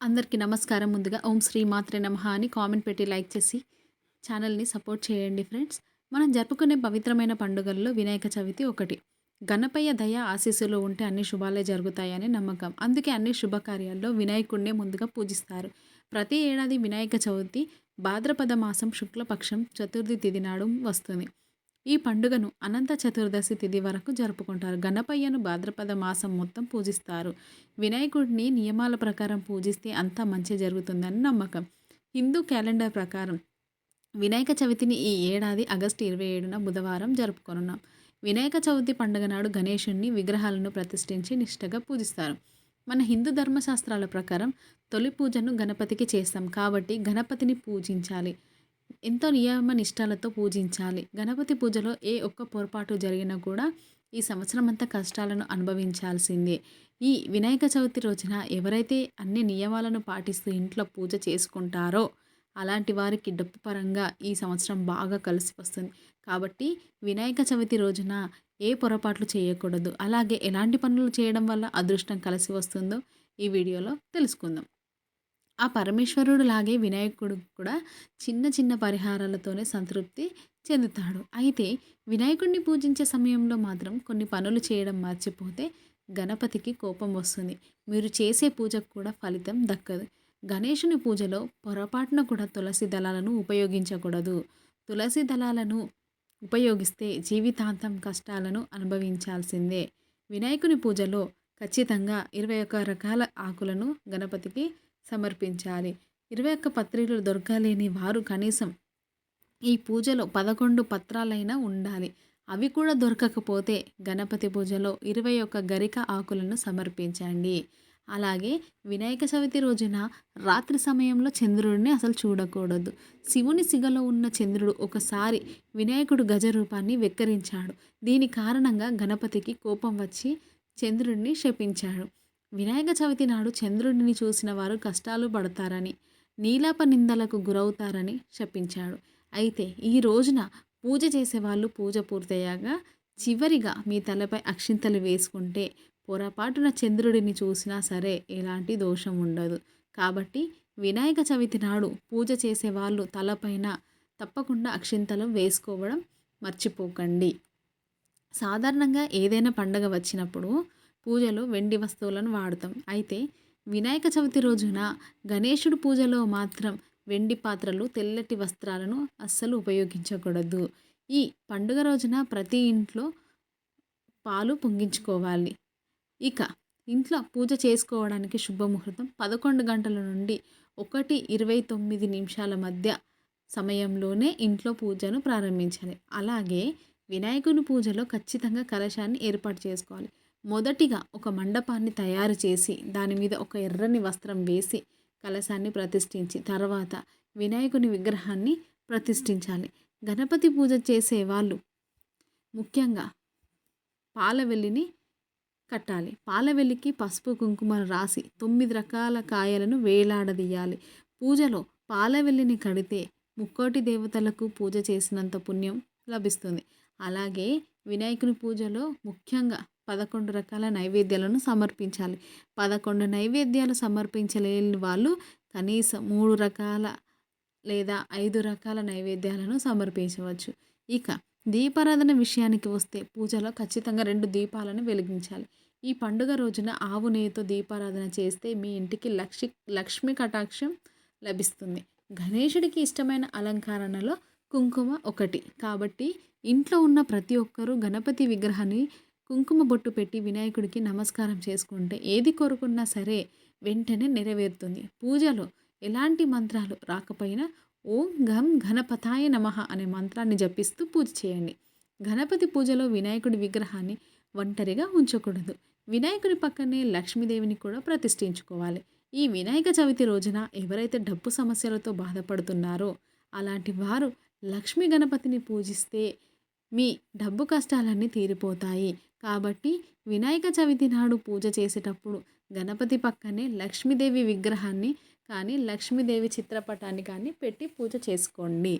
అందరికీ నమస్కారం ముందుగా. ఓం శ్రీ మాత్రే నమః అని కామెంట్ పెట్టి లైక్ చేసి ఛానల్ని సపోర్ట్ చేయండి ఫ్రెండ్స్. మనం జరుపుకునే పవిత్రమైన పండుగల్లో వినాయక చవితి ఒకటి. గణపయ్య దయ ఆశీస్సులు ఉంటే అన్ని శుభాలే జరుగుతాయని నమ్మకం. అందుకే అన్ని శుభకార్యాల్లో వినాయకుడినే ముందుగా పూజిస్తారు. ప్రతి ఏడాది వినాయక చవితి భాద్రపద మాసం శుక్లపక్షం చతుర్థి తిథి నాడు వస్తుంది. ఈ పండుగను అనంత చతుర్దశి తిథి వరకు జరుపుకుంటారు. గణపయ్యను భాద్రపద మాసం మొత్తం పూజిస్తారు. వినాయకుడిని నియమాల ప్రకారం పూజిస్తే అంతా మంచి జరుగుతుందని నమ్మకం. హిందూ క్యాలెండర్ ప్రకారం వినాయక చవితిని ఈ ఏడాది ఆగస్టు ఇరవై ఏడున బుధవారం జరుపుకొనున్నాం. వినాయక చవితి పండుగ నాడు గణేషుణ్ణి విగ్రహాలను ప్రతిష్ఠించి నిష్టగా పూజిస్తారు. మన హిందూ ధర్మశాస్త్రాల ప్రకారం తొలి పూజను గణపతికి చేస్తాం కాబట్టి గణపతిని పూజించాలి. ఎంతో నియమ నిష్టాలతో పూజించాలి. గణపతి పూజలో ఏ ఒక్క పొరపాటు జరిగినా కూడా ఈ సంవత్సరం అంతా కష్టాలను అనుభవించాల్సిందే. ఈ వినాయక చవితి రోజున ఎవరైతే అన్ని నియమాలను పాటిస్తూ ఇంట్లో పూజ చేసుకుంటారో అలాంటి వారికి డబ్బు పరంగా ఈ సంవత్సరం బాగా కలిసి వస్తుంది. కాబట్టి వినాయక చవితి రోజున ఏ పొరపాట్లు చేయకూడదు. అలాగే ఎలాంటి పనులు చేయడం వల్ల అదృష్టం కలిసి వస్తుందో ఈ వీడియోలో తెలుసుకుందాం. ఆ పరమేశ్వరుడు లాగే వినాయకుడు కూడా చిన్న చిన్న పరిహారాలతోనే సంతృప్తి చెందుతాడు. అయితే వినాయకుడిని పూజించే సమయంలో మాత్రం కొన్ని పనులు చేయడం మర్చిపోతే గణపతికి కోపం వస్తుంది. మీరు చేసే పూజకు కూడా ఫలితం దక్కదు. గణేషుని పూజలో పొరపాటున కూడా తులసి దళాలను ఉపయోగించకూడదు. తులసి దళాలను ఉపయోగిస్తే జీవితాంతం కష్టాలను అనుభవించాల్సిందే. వినాయకుని పూజలో ఖచ్చితంగా ఇరవై ఒక్క రకాల ఆకులను గణపతికి సమర్పించాలి. ఇరవై ఒక్క పత్రికలు దొరకలేని వారు కనీసం ఈ పూజలో పదకొండు పత్రాలైనా ఉండాలి. అవి కూడా దొరకకపోతే గణపతి పూజలో ఇరవై ఒక్క గరిక ఆకులను సమర్పించండి. అలాగే వినాయక చవితి రోజున రాత్రి సమయంలో చంద్రుడిని అసలు చూడకూడదు. శివుని సిగలో ఉన్న చంద్రుడు ఒకసారి వినాయకుడు గజ రూపాన్ని వెక్కరించాడు. దీని కారణంగా గణపతికి కోపం వచ్చి చంద్రుడిని శపించాడు. వినాయక చవితి నాడు చంద్రుడిని చూసిన వారు కష్టాలు పడతారని నీలాప నిందలకు గురవుతారని శపించాడు. అయితే ఈ రోజున పూజ చేసేవాళ్ళు పూజ పూర్తయ్యాక చివరిగా మీ తలపై అక్షింతలు వేసుకుంటే పొరపాటున చంద్రుడిని చూసినా సరే ఎలాంటి దోషం ఉండదు. కాబట్టి వినాయక చవితి నాడు పూజ చేసేవాళ్ళు తలపైన తప్పకుండా అక్షింతలు వేసుకోవడం మర్చిపోకండి. సాధారణంగా ఏదైనా పండగ వచ్చినప్పుడు పూజలో వెండి వస్తువులను వాడతాం. అయితే వినాయక చవితి రోజున గణేశుడు పూజలో మాత్రం వెండి పాత్రలు తెల్లటి వస్త్రాలను అస్సలు ఉపయోగించకూడదు. ఈ పండుగ రోజున ప్రతి ఇంట్లో పాలు పొంగించుకోవాలి. ఇక ఇంట్లో పూజ చేసుకోవడానికి శుభముహూర్తం పదకొండు గంటల నుండి ఒకటి ఇరవై తొమ్మిది నిమిషాల మధ్య సమయంలోనే ఇంట్లో పూజను ప్రారంభించాలి. అలాగే వినాయకుని పూజలో ఖచ్చితంగా కలశాన్ని ఏర్పాటు చేసుకోవాలి. మొదటిగా ఒక మండపాన్ని తయారు చేసి దాని మీద ఒక ఎర్రని వస్త్రం వేసి కలశాన్ని ప్రతిష్ఠించి తర్వాత వినాయకుని విగ్రహాన్ని ప్రతిష్ఠించాలి. గణపతి పూజ చేసే వాళ్ళు ముఖ్యంగా పాలవెల్లిని కట్టాలి. పాలవెల్లికి పసుపు కుంకుమ రాసి తొమ్మిది రకాల కాయలను వేలాడదీయాలి. పూజలో పాలవెల్లిని కడితే ముక్కోటి దేవతలకు పూజ చేసినంత పుణ్యం లభిస్తుంది. అలాగే వినాయకుని పూజలో ముఖ్యంగా పదకొండు రకాల నైవేద్యాలను సమర్పించాలి. పదకొండు నైవేద్యాలు సమర్పించలేని వాళ్ళు కనీసం మూడు రకాల లేదా ఐదు రకాల నైవేద్యాలను సమర్పించవచ్చు. ఇక దీపారాధన విషయానికి వస్తే పూజలో ఖచ్చితంగా రెండు దీపాలను వెలిగించాలి. ఈ పండుగ రోజున ఆవు నెయ్యితో దీపారాధన చేస్తే మీ ఇంటికి లక్ష్మి కటాక్షం లభిస్తుంది. గణేషుడికి ఇష్టమైన అలంకరణలో కుంకుమ ఒకటి. కాబట్టి ఇంట్లో ఉన్న ప్రతి ఒక్కరూ గణపతి విగ్రహాన్ని కుంకుమ బొట్టు పెట్టి వినాయకుడికి నమస్కారం చేసుకుంటే ఏది కోరుకున్నా సరే వెంటనే నెరవేరుతుంది. పూజలో ఎలాంటి మంత్రాలు రాకపోయినా ఓం గం ఘనపథాయ నమః అనే మంత్రాన్ని జపిస్తూ పూజ చేయండి. గణపతి పూజలో వినాయకుడి విగ్రహాన్ని ఒంటరిగా ఉంచకూడదు. వినాయకుడి పక్కనే లక్ష్మీదేవిని కూడా ప్రతిష్ఠించుకోవాలి. ఈ వినాయక చవితి రోజున ఎవరైతే డబ్బు సమస్యలతో బాధపడుతున్నారో అలాంటి వారు లక్ష్మీ గణపతిని పూజిస్తే మీ డబ్బు కష్టాలన్నీ తీరిపోతాయి. కాబట్టి వినాయక చవితి నాడు పూజ చేసేటప్పుడు గణపతి పక్కనే లక్ష్మీదేవి విగ్రహాన్ని కానీ లక్ష్మీదేవి చిత్రపటాన్ని కానీ పెట్టి పూజ చేసుకోండి.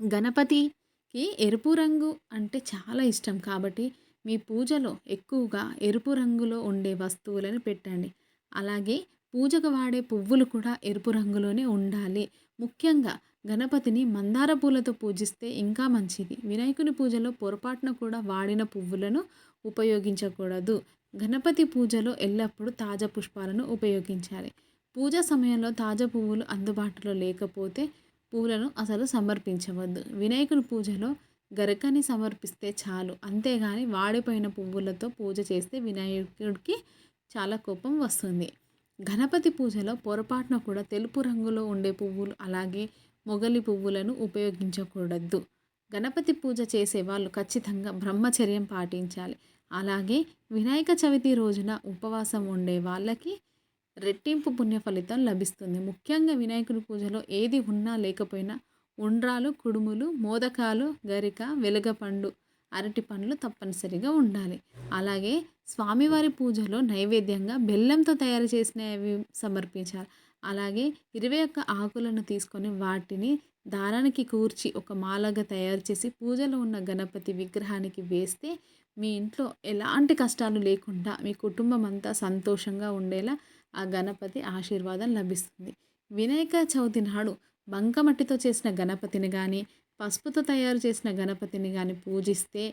గణపతికి ఎరుపు రంగు అంటే చాలా ఇష్టం కాబట్టి మీ పూజలో ఎక్కువగా ఎరుపు రంగులో ఉండే వస్తువులను పెట్టండి. అలాగే పూజకు వాడే పువ్వులు కూడా ఎరుపు రంగులోనే ఉండాలి. ముఖ్యంగా గణపతిని మందార పూలతో పూజిస్తే ఇంకా మంచిది. వినాయకుని పూజలో పొరపాటున కూడా వాడిన పువ్వులను ఉపయోగించకూడదు. గణపతి పూజలో ఎల్లప్పుడూ తాజా పుష్పాలను ఉపయోగించాలి. పూజ సమయంలో తాజా పువ్వులు అందుబాటులో లేకపోతే పూలను అసలు సమర్పించవద్దు. వినాయకుని పూజలో గరకని సమర్పిస్తే చాలు. అంతేగాని వాడిపోయిన పువ్వులతో పూజ చేస్తే వినాయకుడికి చాలా కోపం వస్తుంది. గణపతి పూజలో పొరపాటున కూడా తెలుపు రంగులో ఉండే పువ్వులు అలాగే మొగలి పువ్వులను ఉపయోగించకూడదు. గణపతి పూజ చేసే వాళ్ళు ఖచ్చితంగా బ్రహ్మచర్యం పాటించాలి. అలాగే వినాయక చవితి రోజున ఉపవాసం ఉండే వాళ్ళకి రెట్టింపు పుణ్య ఫలితం లభిస్తుంది. ముఖ్యంగా వినాయకుని పూజలో ఏది ఉన్నా లేకపోయినా ఉండ్రాలు కుడుములు మోదకాలు గరిక వెలగపండు అరటి పండ్లు తప్పనిసరిగా ఉండాలి. అలాగే స్వామివారి పూజలో నైవేద్యంగా బెల్లంతో తయారు చేసినవి సమర్పించాలి. అలాగే ఇరవై ఒక్క ఆకులను తీసుకొని వాటిని దారానికి కూర్చి ఒక మాలగా తయారు చేసి పూజలో ఉన్న గణపతి విగ్రహానికి వేస్తే మీ ఇంట్లో ఎలాంటి కష్టాలు లేకుండా మీ కుటుంబం అంతా సంతోషంగా ఉండేలా ఆ గణపతి ఆశీర్వాదం లభిస్తుంది. వినాయక చవితి నాడు బంకమట్టితో చేసిన గణపతిని కానీ పసుపుతో తయారు చేసిన గణపతిని కానీ పూజిస్తే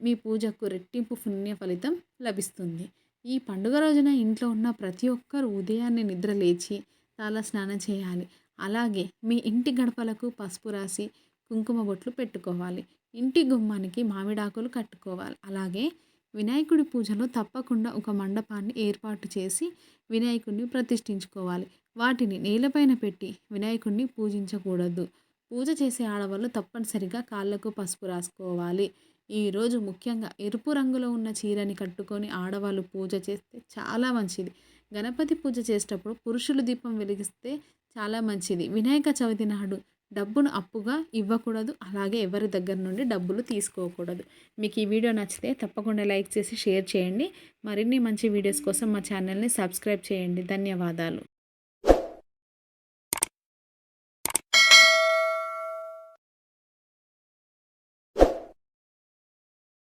మీ పూజకు రెట్టింపు పుణ్య ఫలితం లభిస్తుంది. ఈ పండుగ రోజున ఇంట్లో ఉన్న ప్రతి ఒక్కరు ఉదయాన్నే నిద్ర లేచి తల స్నానం చేయాలి. అలాగే మీ ఇంటి గడపలకు పసుపు రాసి కుంకుమ బొట్లు పెట్టుకోవాలి. ఇంటి గుమ్మానికి మామిడాకులు కట్టుకోవాలి. అలాగే వినాయకుడి పూజలో తప్పకుండా ఒక మండపాన్ని ఏర్పాటు చేసి వినాయకుడిని ప్రతిష్ఠించుకోవాలి. వాటిని నేలపైన పెట్టి వినాయకుడిని పూజించకూడదు. పూజ చేసే ఆడవాళ్ళు తప్పనిసరిగా కాళ్ళకు పసుపు రాసుకోవాలి. ఈరోజు ముఖ్యంగా ఎరుపు రంగులో ఉన్న చీరని కట్టుకొని ఆడవాళ్ళు పూజ చేస్తే చాలా మంచిది. గణపతి పూజ చేసేటప్పుడు పురుషులు దీపం వెలిగిస్తే చాలా మంచిది. వినాయక చవితి నాడు డబ్బును అప్పుగా ఇవ్వకూడదు అలాగే ఎవరి దగ్గర నుండి డబ్బులు తీసుకోకూడదు. మీకు ఈ వీడియో నచ్చితే తప్పకుండా లైక్ చేసి షేర్ చేయండి. మరిన్ని మంచి వీడియోస్ కోసం మా ఛానల్ని సబ్స్క్రైబ్ చేయండి. ధన్యవాదాలు.